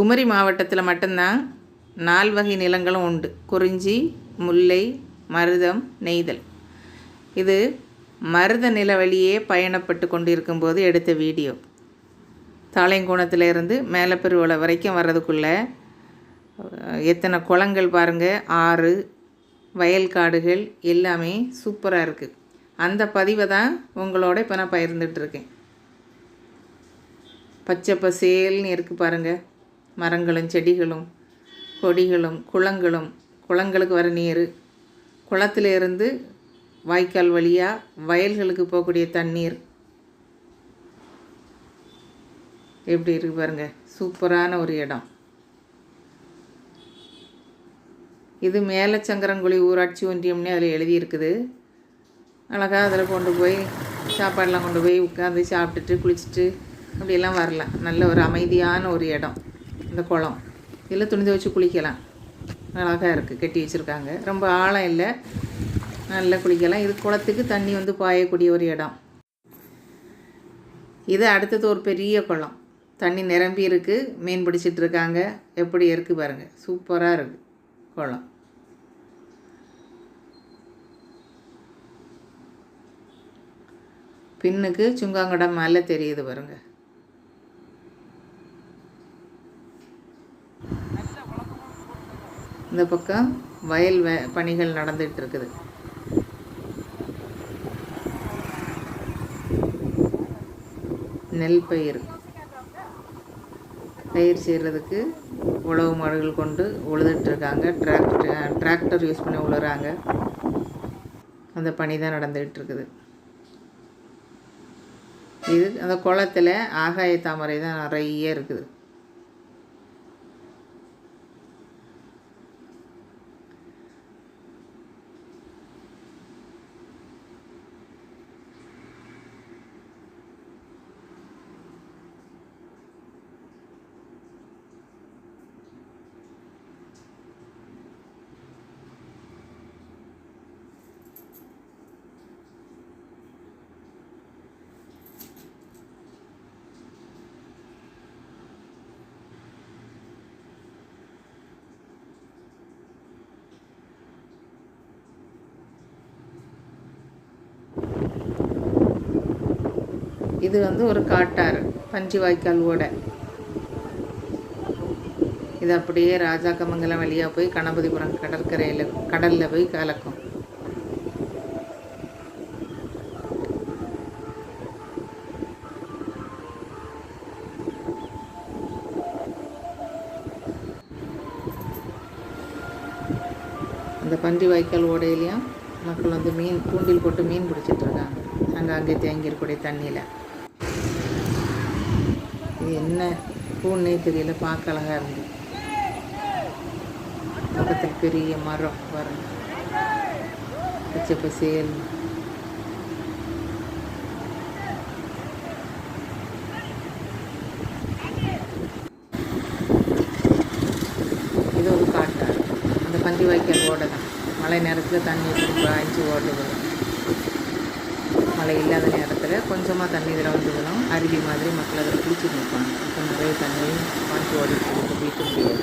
குமரி மாவட்டத்தில் மட்டும்தான் நால் வகை நிலங்களும் உண்டு. குறிஞ்சி முல்லை மருதம் நெய்தல். இது மருத நில வழியே பயணப்பட்டு கொண்டிருக்கும்போது எடுத்த வீடியோ. தாளையங்குணத்திலேருந்து மேலப்பெருவளை வரைக்கும் வர்றதுக்குள்ளே எத்தனை குளங்கள் பாருங்கள் ஆறு வயல் காடுகள் எல்லாமே சூப்பராக இருக்குது அந்த பதிவை தான் உங்களோட இப்போ நான் பகிர்ந்துட்டுருக்கேன் பச்சை பசேல்னு இருக்குது பாருங்கள் மரங்களும் செடிகளும் கொடிகளும் குளங்களும் குளங்களுக்கு வர நீர். குளத்திலிருந்து வாய்க்கால் வழியாக வயல்களுக்கு போகக்கூடிய தண்ணீர். எப்படி இருக்கு பாருங்க. சூப்பரான ஒரு இடம். இது மேலச்சங்கரங்குழி ஊராட்சி ஒன்றியம்னு அதில் எழுதியிருக்குது. அழகாக அதில் கொண்டு போய் சாப்பாடெலாம் கொண்டு போய் உட்காந்து சாப்பிட்டுட்டு குளிச்சுட்டு அப்படியெல்லாம் வரலாம். நல்ல ஒரு அமைதியான ஒரு இடம். இந்த குளம். இதில் துணி துவைச்சி குளிக்கலாம். அழகாக இருக்குது கட்டி வச்சுருக்காங்க. ரொம்ப ஆழம் இல்லை. நல்லா குளிக்கலாம். இது குளத்துக்கு தண்ணி வந்து பாயக்கூடிய ஒரு இடம். இது அடுத்தது ஒரு பெரிய குளம். தண்ணி நிரம்பி இருக்குது மீன் பிடிச்சிட்டு இருக்காங்க. எப்படி இருக்குது பாருங்கள் சூப்பராக இருக்குது குளம். பின்னுக்கு சுங்காங்கடம் மேலே தெரியுது பாருங்க. இந்த பக்கம் வயல் வே பணிகள் நடந்துட்டு இருக்குது நெல் பயிர். பயிர் செய்கிறதுக்கு உழவு மாடுகள் கொண்டு உழுதுட்டுருக்காங்க டிராக்டர் டிராக்டர் யூஸ் பண்ணி உழுறாங்க. அந்த பணி தான் நடந்துகிட்டு இருக்குது இது அந்த குளத்தில் ஆகாய தாமரை தான் நிறைய இருக்குது. இது வந்து ஒரு காட்டாறு பஞ்சு வாய்க்கால் ஓடை இது அப்படியே ராஜாக்கமங்கலம் வழியாக போய் கணபதிபுரம் கடற்கரையில் கடலில் போய் கலக்கும். அந்த பன்றி வாய்க்கால் ஓடையிலையும் மக்கள் வந்து மீன் தூண்டில் போட்டு மீன் பிடிச்சிட்டு இருக்காங்க. அங்கே அங்கே தேங்கி தண்ணியில். இது என்ன? பூன்னே தெரியல. பார்க்க அழகாக இருந்து பக்கத்தில் பெரிய மரம் வரும் பச்சை பசேல் இது ஒரு காட்டாறு அந்த பந்தி வாய்க்கால் ஓடை தான். மழை நேரத்தில் தண்ணி இப்படி பாய்ச்சி ஓடுது மழை இல்லாத நேரத்தில் கொஞ்சமாக தண்ணி இதில் வந்ததுன்னா அருவி மாதிரி மக்கள் அதில் குளிச்சுட்டு நிற்பாங்க இப்போ நிறைய தண்ணி பாய்ச்சி ஓடிட்டு இருக்கு. முடியாது